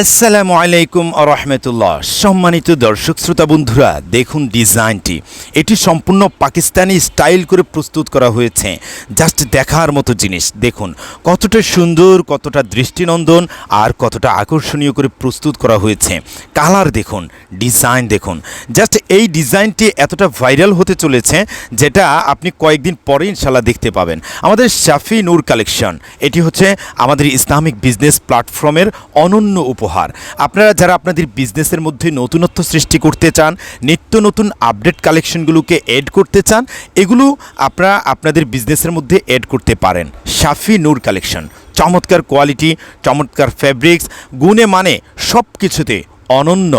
আসসালামু আলাইকুম রহমতুল্লাহ। সম্মানিত দর্শক শ্রোতা বন্ধুরা, দেখুন ডিজাইনটি। এটি সম্পূর্ণ পাকিস্তানি স্টাইল করে প্রস্তুত করা হয়েছে। জাস্ট দেখার মতো জিনিস, দেখুন। কতটা সুন্দর, কতটা দৃষ্টিনন্দন আর কতটা আকর্ষণীয় করে প্রস্তুত করা হয়েছে। কালার দেখুন, ডিজাইন দেখুন। জাস্ট এই ডিজাইনটি এতটা ভাইরাল হতে চলেছে যেটা আপনি কয়েকদিন পরে ইনশাল্লাহ দেখতে পাবেন। আমাদের শাফি নূর কালেকশন, এটি হচ্ছে আমাদের ইসলামিক বিজনেস প্ল্যাটফর্মের অনন্য উপহার। আপনারা যারা আপনাদের বিজনেসের মধ্যে নতুনত্ব সৃষ্টি করতে চান, নিত্য নতুন আপডেট কালেকশনগুলোকে এড করতে চান, এগুলো আপনারা আপনাদের বিজনেসের মধ্যে এড করতে পারেন। সাফি নূর কালেকশন। চমৎকার কোয়ালিটি চমৎকার ফ্যাব্রিক্স গুণে মানে সব কিছুতে অনন্য।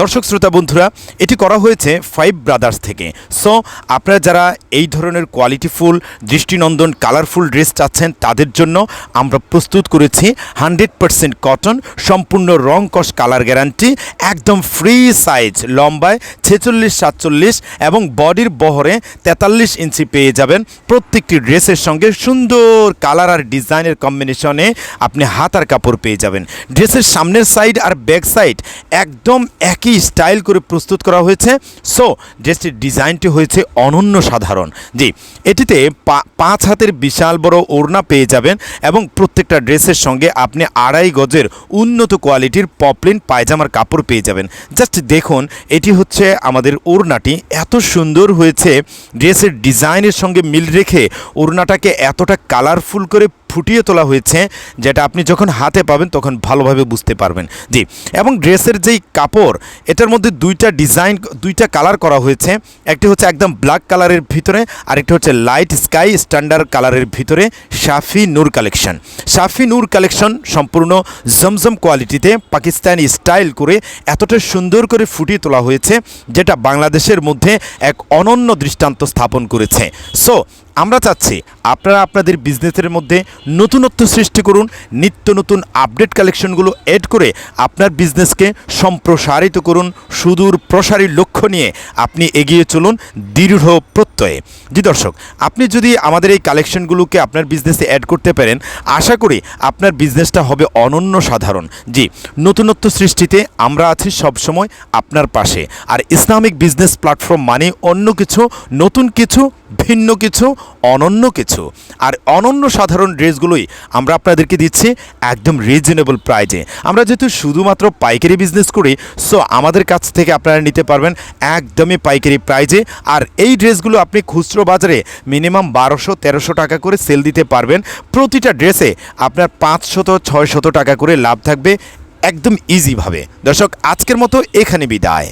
দর্শক শ্রোতা বন্ধুরা, এটি করা হয়েছে ফাইভ ব্রাদার্স থেকে। সো আপনারা যারা এই ধরনের কোয়ালিটিফুল দৃষ্টিনন্দন কালারফুল ড্রেস চাচ্ছেন, তাদের জন্য আমরা প্রস্তুত করেছি হান্ড্রেড পারসেন্ট কটন সম্পূর্ণ রং কস কালার গ্যারান্টি একদম ফ্রি সাইজ লম্বায় ছেচল্লিশ সাতচল্লিশ এবং বডির বহরে তেতাল্লিশ ইঞ্চি পেয়ে যাবেন। প্রত্যেকটি ড্রেসের সঙ্গে সুন্দর কালার আর ডিজাইনের কম্বিনেশনে আপনি হাতার কাপড় পেয়ে যাবেন। ড্রেসের সামনের সাইড আর ব্যাক সাইড একদম একই স্টাইল করে প্রস্তুত করা হয়েছে? সো ড্রেসটির ডিজাইনটি হয়েছে অনন্য সাধারণ। জি, এটিতে পাঁচ হাতের বিশাল বড় ওড়না পেয়ে যাবেন এবং প্রত্যেকটা ড্রেসের সঙ্গে আপনি আড়াই গজের উন্নত কোয়ালিটির পপলিন পায়জামার কাপড় পেয়ে যাবেন। জাস্ট দেখুন, এটি হচ্ছে আমাদের ওড়নাটি। এত সুন্দর হয়েছে, ড্রেসের ডিজাইনের সঙ্গে মিল রেখে ওড়নাটাকে এতটা কালারফুল করে ফুটিয়ে তোলা হয়েছে, যেটা আপনি যখন হাতে পাবেন তখন ভালোভাবে বুঝতে পারবেন। জি, এবং ড্রেসের যেই কাপড়, এটার মধ্যে দুইটা ডিজাইন, দুইটা কালার করা হয়েছে। একটি হচ্ছে একদম ব্ল্যাক কালারের ভিতরে, আরেকটি হচ্ছে লাইট স্কাই স্ট্যান্ডার্ড কালারের ভিতরে, শাফি নূর কালেকশন। শাফি নূর কালেকশন সম্পূর্ণ জমজম কোয়ালিটিতে পাকিস্তানি স্টাইল করে এতটা সুন্দর করে ফুটিয়ে তোলা হয়েছে, যেটা বাংলাদেশের মধ্যে এক অনন্য দৃষ্টান্ত স্থাপন করেছে। সো আমরা চাচ্ছি আপনারা আপনাদের বিজনেসের মধ্যে নতুনত্ব সৃষ্টি করুন, নিত্য নতুন আপডেট কালেকশনগুলো এড করে আপনার বিজনেসকে সম্প্রসারিত করুন, সুদূর প্রসারী লক্ষ্য নিয়ে আপনি এগিয়ে চলুন দৃঢ় প্রত্যয়ে। জি দর্শক, আপনি যদি আমাদের এই কালেকশনগুলোকে আপনার বিজনেসে অ্যাড করতে পারেন, আশা করি আপনার বিজনেসটা হবে অনন্য সাধারণ। জি, নতুনত্ব সৃষ্টিতে আমরা আছি সবসময় আপনার পাশে। আর ইসলামিক বিজনেস প্ল্যাটফর্ম মানে অন্য কিছু, নতুন কিছু ভিন্ন কিছু, অনন্য কিছু। আর অনন্য সাধারণ ড্রেসগুলোই আমরা আপনাদেরকে দিচ্ছি একদম রিজনেবল প্রাইজে আমরা যেহেতু শুধুমাত্র পাইকারি বিজনেস করি সো আমাদের কাছ থেকে আপনারা নিতে পারবেন একদমই পাইকারি প্রাইজে আর এই ড্রেসগুলো আপনি খুচরো বাজারে মিনিমাম বারোশো, তেরোশো টাকা করে সেল দিতে পারবেন। প্রতিটা ড্রেসে আপনার পাঁচশত, ছয়শত টাকা করে লাভ থাকবে একদম ইজিভাবে দর্শক, আজকের মতো এখানে বিদায়।